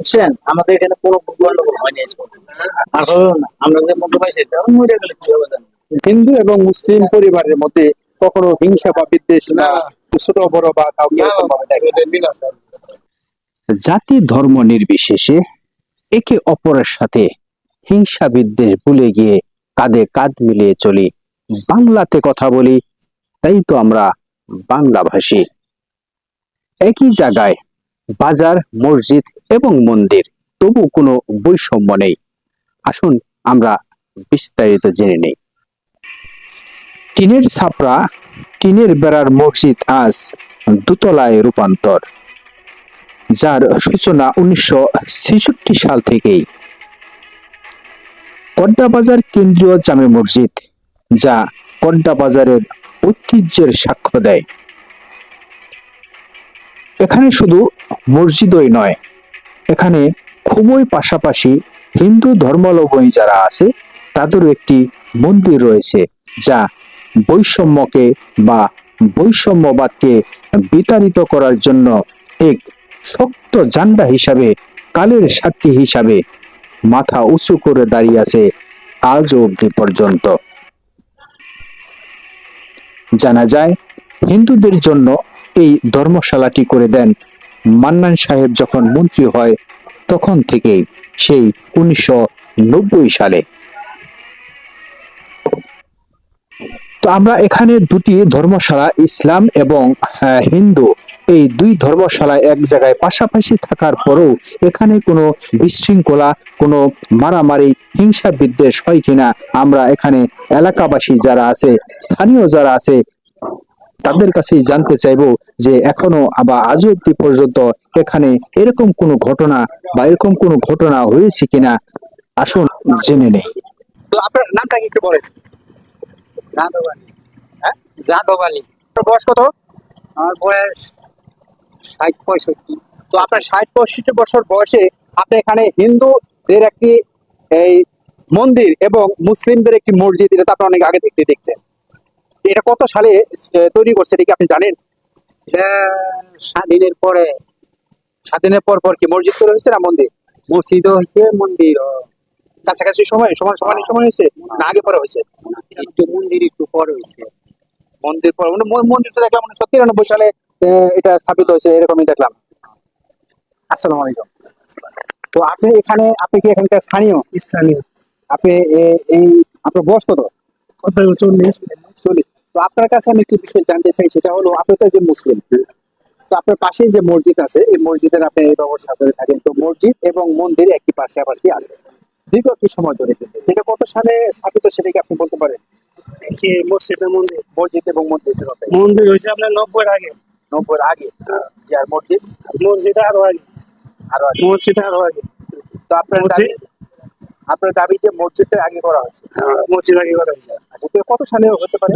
বুঝছেন? আমাদের এখানে কোনো গন্ডগোল হয়নি আর না আমরা যে মধ্যে পাইছি এটা মরে গেলে কি হবে হিন্দু এবং মুসলিম পরিবারের মধ্যে কখনো হিংসা বা বিদ্বেষ না ছোট বড় বা কাউকে। জাতি ধর্ম নির্বিশেষে একে অপরের সাথে হিংসা বিদ্বেষ ভুলে গিয়ে কাঁধে কাঁধ মিলিয়ে চলি। বাংলাতে কথা বলি তাই তো আমরা বাংলা ভাষী একই জায়গায় বাজার মসজিদ এবং মন্দির তবু কোনো বৈষম্য নেই। আসুন আমরা বিস্তারিত জেনে নেই। টিনের ছাপড়া টিনের বেড়ার মসজিদ আজ দোতলায় রূপান্তর, যার সূচনা উনিশশো ছেষট্টি সাল থেকেই। কড্ডাবাজার কেন্দ্রীয় জামে মসজিদ, যা কড্ডাবাজারের ঐতিহ্যের সাক্ষ্য দেয়। এখানে শুধু মসজিদই নয় এখানে খুবই পাশাপাশি হিন্দু ধর্মাবলম্বী যারা আছে, তাদেরও একটি মন্দির রয়েছে, যা বৈষম্যকে বা বৈষম্যবাদকে বিতাড়িত করার জন্য এক শক্ত জান্ডা হিসাবে, কালের সাক্ষী হিসাবে মাথা উঁচু করে দাঁড়িয়ে আছে আজও অবধি পর্যন্ত। জানা যায়, হিন্দুদের জন্য এই ধর্মশালাটি করে দেন মান্নান সাহেব যখন মন্ত্রী হয় তখন থেকেই সেই উনিশশো নব্বই সালে। তো আমরা এখানে দুটি ধর্মশালা ইসলাম এবং আহ, হিন্দু। এই দুই ধর্মশালা এক জায়গায় পাশাপাশি থাকার পরেও এখানে কোনো বিশৃঙ্খলা কোনো মারামারি হিংসা বিদ্বেষ হয় কিনা আমরা এখানে এলাকাবাসী যারা আছে স্থানীয় যারা আছে তাদের কাছেই জানতে চাইব যে এখনও বা আজও অব্দি পর্যন্ত এখানে এরকম কোনো ঘটনা বা এরকম কোনো ঘটনা হয়েছে কিনা? আসুন জেনে নেই। তো আপনার নামটা কি একটু বলেন। যাদব আলী। হ্যাঁ? যাদব আলী। আপনার বয়স কত? আমার বয়স ষাট পঁয়ষট্টি। তো আপনার ষাট পঁয়ষট্টি বছর বয়সে আপনি এখানে হিন্দুদের একটি এই মন্দির এবং মুসলিমদের একটি মসজিদ এটা তো আপনি অনেক আগে থেকে দেখছেন। এটা কত সালে তৈরি করছে এটা কি আপনি জানেন? স্বাধীনের পরে। স্বাধীনের পর পর কি মসজিদ তৈরি হয়েছে না মন্দির? মসজিদও হয়েছে মন্দিরও কাছাকাছি সময় সমান সমানের সময় হয়েছে না আগে পরে হয়েছে? একটু মন্দির একটু পরে হয়েছে। মন্দির পরে মানে মন্দির তো দেখলাম উনিশশো তিরানব্বই সালে এটা স্থাপিত হয়েছে এরকমই দেখলাম। আসসালামু আলাইকুম। তো আপনি এখানে আপনি কি এখানকার স্থানীয়? স্থানীয়। আপনি এই আপনার বয়স কত? কত চল্লিশ তো আপনার কাছে আমি একটি বিষয় জানতে চাই সেটা হলো আপনি তো একজন মুসলিম। তো আপনার পাশেই যে মসজিদ আছে এই মসজিদের আপনি এই ব্যবস্থা করে থাকেন। তো মসজিদ এবং মন্দির একটি পাশাপাশি আছে? দীর্ঘ কি সময় ধরে এটা? কত সালে স্থাপিত সেটা কি আপনি বলতে পারেন? কি মসজিদের মন্দির। মসজিদ এবং মন্দিরের কথা মন্দির হয়েছে আপনার নব্বই আগে। নব্বই আগে? যে আর মসজিদ? মসজিদ আরও আগে। আরও আগে। মসজিদ আরও আগে। তো আপনার মসজিদ? আপনার দাবি যে মসজিদটা আগে করা হয়েছে। মসজিদ আগে করা হয়েছে। আচ্ছা তো কত সালে হতে পারে?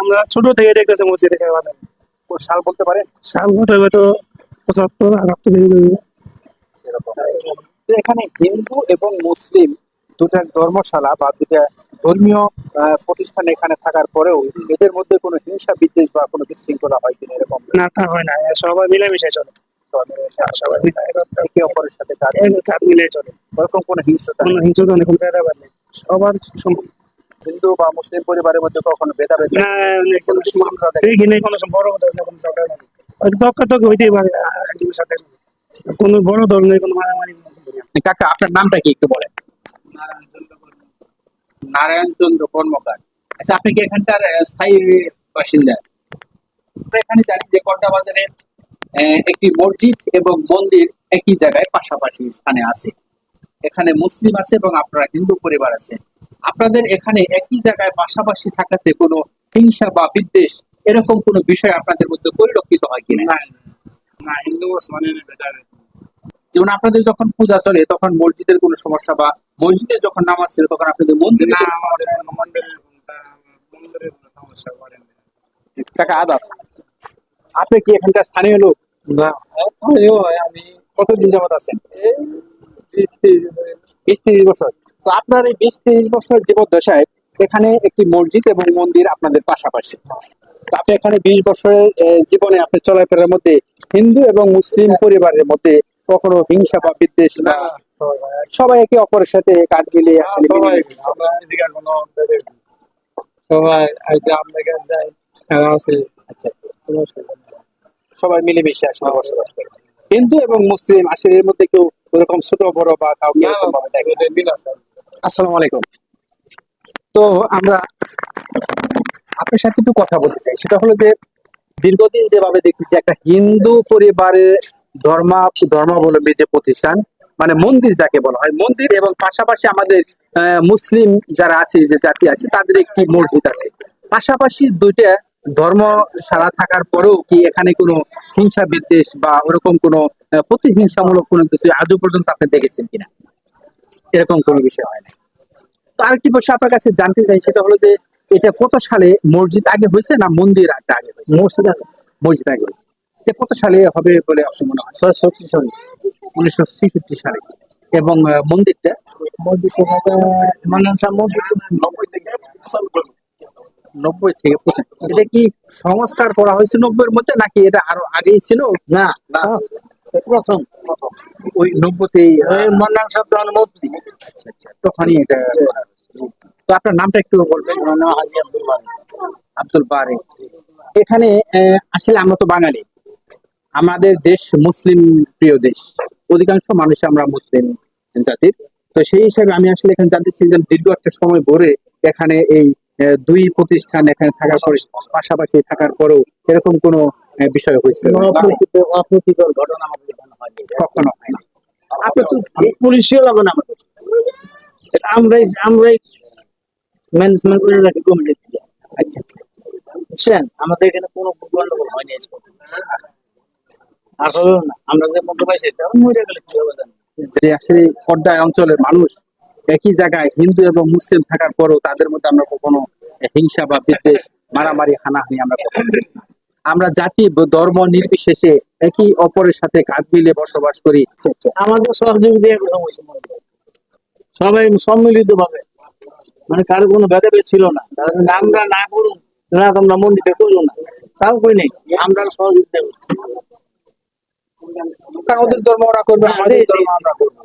আমরা ছোট থেকে দেখতেছি মসজিদ এখানে বাজার কোন সাল বলতে পারে সাল হতে হবে তো পঁচাত্তর আটাত্তর তো এখানে হিন্দু এবং মুসলিম দুটা ধর্মশালা বা দুটা ধর্মীয় প্রতিষ্ঠান এখানে থাকার পরেও এদের মধ্যে কোনো হিংসা বিদ্বেষ বা কোনো বিশৃঙ্খলা হয় কিনা এরকম? না তা হয় না। সবাই মিলেমিশে চলে। সবাই একে অপরের সাথে কাজ কাজ চলে। ওরকম কোনো হিংসতা কোনো হিংসুক নেই কোনো ভেদাভেদ নেই। সবার হিন্দু বা মুসলিম পরিবারের মধ্যে কখনো ভেদাভেদ নেই। না কোনো নেই। কোনো বড় ধরনের কোনো ঝগড়া নেই। হয়তো তর্ক তর্ক হইতেই পারে একজনের সাথে কোনো বড় দল কোনো মারামারি কাকা আপনার নামটা কি একটু বলেন? নারায়ণ চন্দ্র কর্মকার। আচ্ছা আপনি কি এখানকার স্থায়ী বাসিন্দা? এখানে জানি যে কন্টা বাজারে একটি মসজিদ এবং মন্দির একই জায়গায় পাশাপাশি স্থানে আছে। এখানে মুসলিম আছে এবং আপনারা হিন্দু পরিবার আছে। আপনাদের এখানে একই জায়গায় পাশাপাশি থাকাতে কোনো হিংসা বা বিদ্বেষ এরকম কোনো বিষয় আপনাদের মধ্যে পরিলক্ষিত হয় কিনা? না হিন্দু মুসলমানের যেমন আপনাদের যখন পূজা চলে তখন মসজিদের কোনো সমস্যা বা মসজিদে যখন নামাজ ছিল তখন আপনাদের মন্দিরে সমস্যা? আদাব। আপনি কি এখানকার স্থানীয় লোক? না আমি কতদিন যাবত আছেন বিশ তিরিশ বছর। তো আপনার এই বিশ তিরিশ বছর জীবদ্দশায় এখানে একটি মসজিদ এবং মন্দির আপনাদের পাশাপাশি। আপনি এখানে বিশ বছরের জীবনে আপনি চলাফেরার মধ্যে হিন্দু এবং মুসলিম পরিবারের মধ্যে কখনো হিংসা বা বিদ্বেষ না। সবাই একে অপরের সাথে কাজ মিলিয়ে আসলে সবাই আমরা যাই। খেলা আছে আচ্ছা। সবাই মিলেমিশে আসলে বসবাস করে। হিন্দু এবং মুসলিম আসলে এর মধ্যে কেউ ওরকম ছোট বড় বা কাউকে আসসালামু আলাইকুম। তো আমরা আপনার সাথে একটু কথা বলতে চাই। সেটা হলো যে দীর্ঘদিন যেভাবে দেখতেছি একটা হিন্দু পরিবারের ধর্মা ধর্মাবলম্বী যে প্রতিষ্ঠান মানে মন্দির যাকে বলা হয় মন্দির এবং পাশাপাশি আমাদের আহ, মুসলিম যারা আছে যে জাতি আছে তাদের একটি মসজিদ আছে। পাশাপাশি দুইটা ধর্মশালা থাকার পরেও কি এখানে কোনো হিংসা বিদ্বেষ বা ওরকম কোনো প্রতিহিংসামূলক কোনো কিছু আজও পর্যন্ত আপনি দেখেছেন কিনা? এরকম কোনো বিষয় হয় না তো আরেকটি বিষয় আপনার কাছে জানতে চাই সেটা হলো যে এটা কত সালে মসজিদ আগে হয়েছে না মন্দির একটা আগে হয়েছে? মসজিদ আগে। মসজিদ আগে। এটা কত সালে হবে বলে মনে হয়? ছয়ষট্টি সালে। উনিশশো ছেষট্টি সালে। এবং মন্দিরটা? মন্দিরটা মানে নব্বই থেকে। নব্বই থেকে পঁচাত্তর এটা কি সংস্কার করা হয়েছে নব্বইয়ের মধ্যে নাকি এটা আরও আগেই ছিল? না না। প্রথম ওই নব্বইতেই মন্নান শব্দ অনুমতি আচ্ছা আচ্ছা তখনই এটা তো আপনার নামটা একটু বলবেন। হাজি আব্দুল বারে। আব্দুল বারে। এখানে আসলে আমরা তো বাঙালি। আমাদের দেশ মুসলিম প্রিয় দেশ। অধিকাংশ মানুষ আমরা মুসলিম জাতির। তো সেই হিসাবে আমি আসলে এখানে জানতে চাই যে দীর্ঘ একটা সময় ভরে এখানে এই দুই প্রতিষ্ঠান এখানে থাকার পরে পাশাপাশি থাকার পরেও এরকম কোনো বিষয় হয়েছে? অপ্রীতিকর ঘটনা আমাদের এখানে হয়নি। কখনো আপনি তো পুলিশও লাগে না আমাদের। আমরাই আমরাই ম্যানেজমেন্ট করে রাখি কমিটির থেকে আচ্ছা। বুঝছেন? আমাদের এখানে কোনো গন্ডগোল হয়নি আসলে না আমরা যে মধ্যে পাইছি এটা মরে গেলে কি হবে জানি। যে আসলে পর্দায় অঞ্চলের মানুষ একই জায়গায় হিন্দু এবং মুসলিম থাকার পরও তাদের মধ্যে আমরা কখনো হিংসা বা বিদ্বেষ মারামারি হানাহানি আমরা কখনো আমরা জাতি ধর্ম নির্বিশেষে একই অপরের সাথে কাঁধ মিলে বসবাস করি। আমাদের সহযোগিতা সবাই সম্মিলিত ভাবে মানে কারও কোনো ভেদাভেদ ছিল না। আমরা না করুন না তোমরা মন্দিরে করো না। তাও কই নেই। আমরা সহযোগিতা করছি ওদের ধর্ম ওরা করবে আমাদের ধর্ম আমরা করব।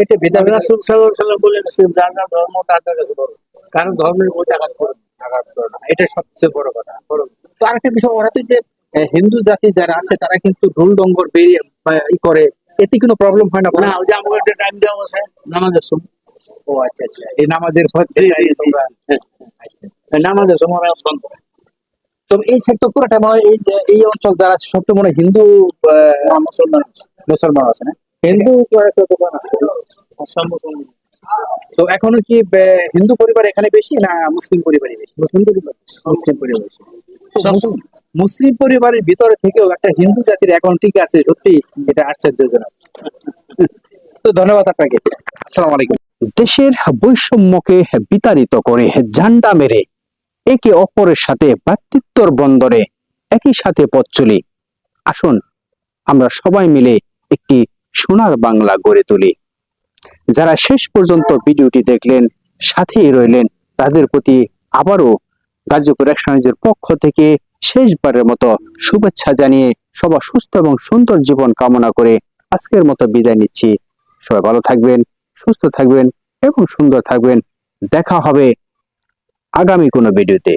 এটা আলাইহি ওয়াসাল্লাম বলে গেছেন যার যার ধর্ম তার তার কাছে বড়। কারণ ধর্মের আঘাত করবে এটা সবচেয়ে বড় কথা। তো আরেকটা বিষয় ওরা যে হিন্দু জাতি যারা আছে তারা কিন্তু ঢোল ডঙ্গর বেরিয়ে ই করে। এতে কোনো প্রবলেম হয় না। না ওই যে আমাকে একটা টাইম দেওয়া আছে নামাজের সময়। ও আচ্ছা আচ্ছা। এই নামাজের পর তোমরা আচ্ছা নামাজের সময় তো এই সেক্টর পুরোটা মনে এই অঞ্চল যারা সবটা মনে হয় হিন্দু মুসলমান মুসলমান আছে না? হিন্দু কয়েকটা দোকান আছে। মুসলমান। তো এখনও কি হিন্দু পরিবার এখানে বেশি না মুসলিম পরিবারই বেশি? মুসলিম পরিবার। মুসলিম পরিবার। মুসলিম পরিবারের ভিতরে থেকেও একটা হিন্দু জাতির এখন ঠিক আছে সত্যি এটা আশ্চর্যজনক তো ধন্যবাদ আপনাকে। আসসালাম আলাইকুম। দেশের বৈষম্যকে বিতাড়িত করে ঝান্ডা মেরে একে অপরের সাথে ভ্রাতৃত্বর বন্দরে একই সাথে পথ চলি। আসুন আমরা সবাই মিলে একটি সোনার বাংলা গড়ে তুলি। যারা শেষ পর্যন্ত ভিডিওটি দেখলেন, সাথেই রইলেন, তাদের প্রতি আবারও গাজীপুর একশনের পক্ষ থেকে শেষবারের মতো শুভেচ্ছা জানিয়ে সবার সুস্থ এবং সুন্দর জীবন কামনা করে আজকের মতো বিদায় নিচ্ছি। সবাই ভালো থাকবেন, সুস্থ থাকবেন এবং সুন্দর থাকবেন। দেখা হবে আগামী কোনো ভিডিওতে।